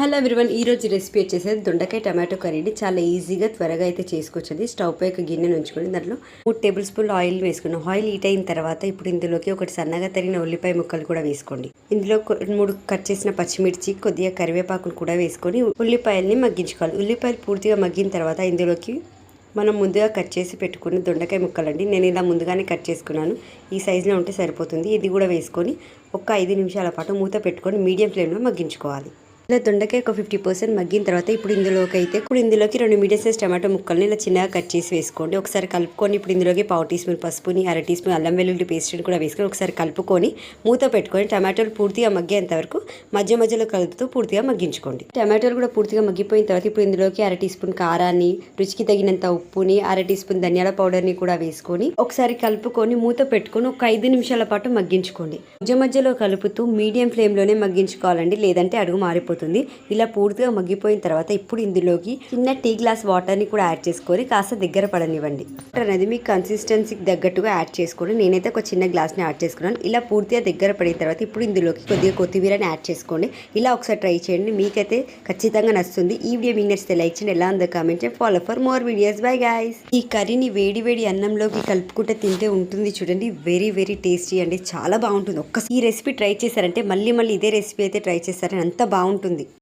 Hello everyone ఈ రోజు recipe వచ్చేసి దొండకాయ టమాటో కర్రీని చాలా ఈజీగా త్వరగా అయితే చేసుకోవచ్చండి. స్టవ్ పై ఒక గిన్నెను ఉంచుకొని దాంట్లో మూడు టేబుల్ స్పూన్ ఆయిల్ వేసుకున్నాం. ఆయిల్ హీట్ అయిన తర్వాత ఇప్పుడు ఇందులోకి ఒకటి సన్నగా తరిగిన ఉల్లిపాయ ముక్కలు కూడా వేసుకోండి. ఇందులో మూడు కట్ చేసిన పచ్చిమిర్చి కొద్దిగా కరివేపాకులు కూడా వేసుకొని ఉల్లిపాయల్ని మగ్గించుకోవాలి. ఉల్లిపాయలు పూర్తిగా మగ్గిన తర్వాత ఇందులోకి మనం ముందుగా కట్ చేసి పెట్టుకున్న దొండకాయ ముక్కలండి. నేను ఇలా ముందుగానే కట్ చేసుకున్నాను. ఈ సైజులో ఉంటే సరిపోతుంది. ఇది కూడా వేసుకొని ఒక ఐదు నిమిషాల పాటు మూత పెట్టుకొని మీడియం ఫ్లేమ్లో మగ్గించుకోవాలి. ఇలా దొండకాయ ఒక ఫిఫ్టీ పర్సెంట్ మగ్గిన తర్వాత ఇప్పుడు ఇందులోకి అయితే ఇప్పుడు ఇందులోకి రెండు మీడియం సైజ్ టమాటో ముక్కల్ని ఇలా చిన్నగా కట్ చేసి వేసుకోండి. ఒకసారి కలుపుకొని ఇప్పుడు ఇందులోకి పావు టీ స్పూన్ పసుపుని అర టీ స్పూన్ అల్లం వెల్లుల్లి పేస్ట్ని కూడా వేసుకొని ఒకసారి కలుపుకొని మూత పెట్టుకొని టమాటోలు పూర్తిగా మగ్గేంత వరకు మధ్య మధ్యలో కలుపుతూ పూర్తిగా మగ్గించుకోండి. టమాటోలు కూడా పూర్తిగా మగ్గిపోయిన తర్వాత ఇప్పుడు ఇందులోకి అర టీ స్పూన్ కారాన్ని రుచికి తగినంత ఉప్పుని అర టీ స్పూన్ ధనియాల పౌడర్ని కూడా వేసుకొని ఒకసారి కలుపుకొని మూత పెట్టుకొని ఒక ఐదు నిమిషాల పాటు మగ్గించుకోండి. మధ్య మధ్యలో కలుపుతూ మీడియం ఫ్లేమ్లోనే మగ్గించుకోవాలండి. లేదంటే అడుగు మారిపోతుంది. ఇలా పూర్తిగా మగ్గిపోయిన తర్వాత ఇప్పుడు ఇందులోకి చిన్న టీ గ్లాస్ వాటర్ని కూడా యాడ్ చేసుకొని కాస్త దగ్గర పడనివ్వండి. వాటర్ అనేది మీ కన్సిస్టెన్సీకి తగ్గట్టుగా యాడ్ చేసుకోండి. నేనైతే ఒక చిన్న గ్లాస్ని యాడ్ చేసుకున్నాను. ఇలా పూర్తిగా దగ్గర పడిన తర్వాత ఇప్పుడు ఇందులోకి కొద్దిగా కొత్తిమీరని యాడ్ చేసుకోండి. ఇలా ఒకసారి ట్రై చేయండి. మీకైతే ఖచ్చితంగా నచ్చుతుంది. ఈ వీడియో మీకు నచ్చితే లైక్ చేయండి. ఎలా ఉందో కామెంట్ చేయండి. Follow for more videos bye guys ఈ కర్రీని వేడి వేడి అన్నంలోకి కలుపుకుంటే తింటే ఉంటుంది చూడండి. వెరీ వెరీ టేస్టీ అండి. చాలా బాగుంటుంది. ఒక్క ఈ రెసిపీ ట్రై చేశారంటే మళ్ళీ మళ్ళీ ఇదే రెసిపీ అయితే ట్రై చేస్తారని అంత బాగుంటుంది. ఉంటుంది